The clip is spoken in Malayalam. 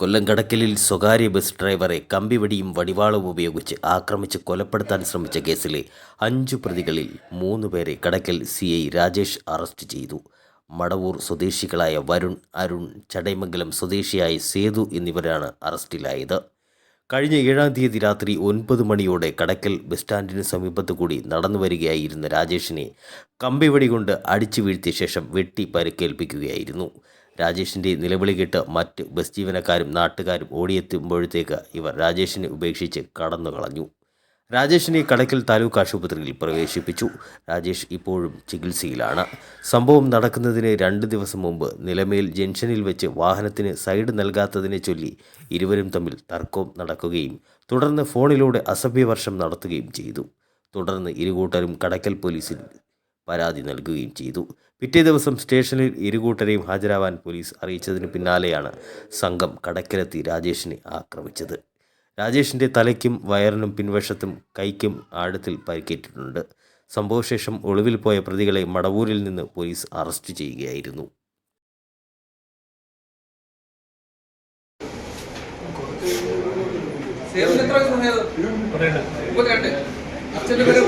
കൊല്ലം കടക്കലിൽ സ്വകാര്യ ബസ് ഡ്രൈവറെ കമ്പിവടിയും വടിവാളവും ഉപയോഗിച്ച് ആക്രമിച്ച് കൊലപ്പെടുത്താൻ ശ്രമിച്ച കേസിലെ അഞ്ചു പ്രതികളിൽ മൂന്ന് പേരെ Kadakkal C I Rajesh arrest ചെയ്തു. മടവൂർ സ്വദേശികളായ വരുൺ അരുൺ ചടയമംഗലം സ്വദേശിയായ സേതു എന്നിവരാണ് അറസ്റ്റിലായത്. കഴിഞ്ഞ ഏഴാം തീയതി രാത്രി ഒൻപത് മണിയോടെ കടക്കൽ ബസ് സ്റ്റാൻഡിന് സമീപത്ത് കൂടി നടന്നു വരികയായിരുന്ന രാജേഷിനെ കമ്പിവടി കൊണ്ട് അടിച്ചു വീഴ്ത്തിയ ശേഷം വെട്ടി പരിക്കേൽപ്പിക്കുകയായിരുന്നു. രാജേഷിന്റെ നിലവിളി കേട്ട് മറ്റ് ബസ് ജീവനക്കാരും നാട്ടുകാരും ഓടിയെത്തുമ്പോഴത്തേക്ക് ഇവർ രാജേഷിനെ ഉപേക്ഷിച്ച് കടന്നു കളഞ്ഞു രാജേഷിനെ കടക്കൽ താലൂക്ക് ആശുപത്രിയിൽ പ്രവേശിപ്പിച്ചു. രാജേഷ് ഇപ്പോഴും ചികിത്സയിലാണ്. സംഭവം നടക്കുന്നതിന് രണ്ട് ദിവസം മുമ്പ് നിലമേൽ ജംഗ്ഷനിൽ വെച്ച് വാഹനത്തിന് സൈഡ് നൽകാത്തതിനെ ചൊല്ലി ഇരുവരും തമ്മിൽ തർക്കവും നടക്കുകയും തുടർന്ന് ഫോണിലൂടെ അസഭ്യവർഷം നടത്തുകയും ചെയ്തു. തുടർന്ന് ഇരുകൂട്ടരും കടക്കൽ പോലീസിൽ പരാതി നൽകുകയും ചെയ്തു. പിറ്റേ ദിവസം സ്റ്റേഷനിൽ ഇരുകൂട്ടരെയും ഹാജരാവാൻ പോലീസ് അറിയിച്ചതിന് പിന്നാലെയാണ് സംഘം കടക്കലെത്തി രാജേഷിനെ ആക്രമിച്ചത്. രാജേഷിന്റെ തലയ്ക്കും വയറിനും പിൻവശത്തും കൈക്കും ആഴത്തിൽ പരിക്കേറ്റിട്ടുണ്ട്. സംഭവശേഷം ഒളിവിൽ പോയ പ്രതികളെ മടവൂരിൽ നിന്ന് പോലീസ് അറസ്റ്റ് ചെയ്യുകയായിരുന്നു. അച്ഛന്റെ പേര്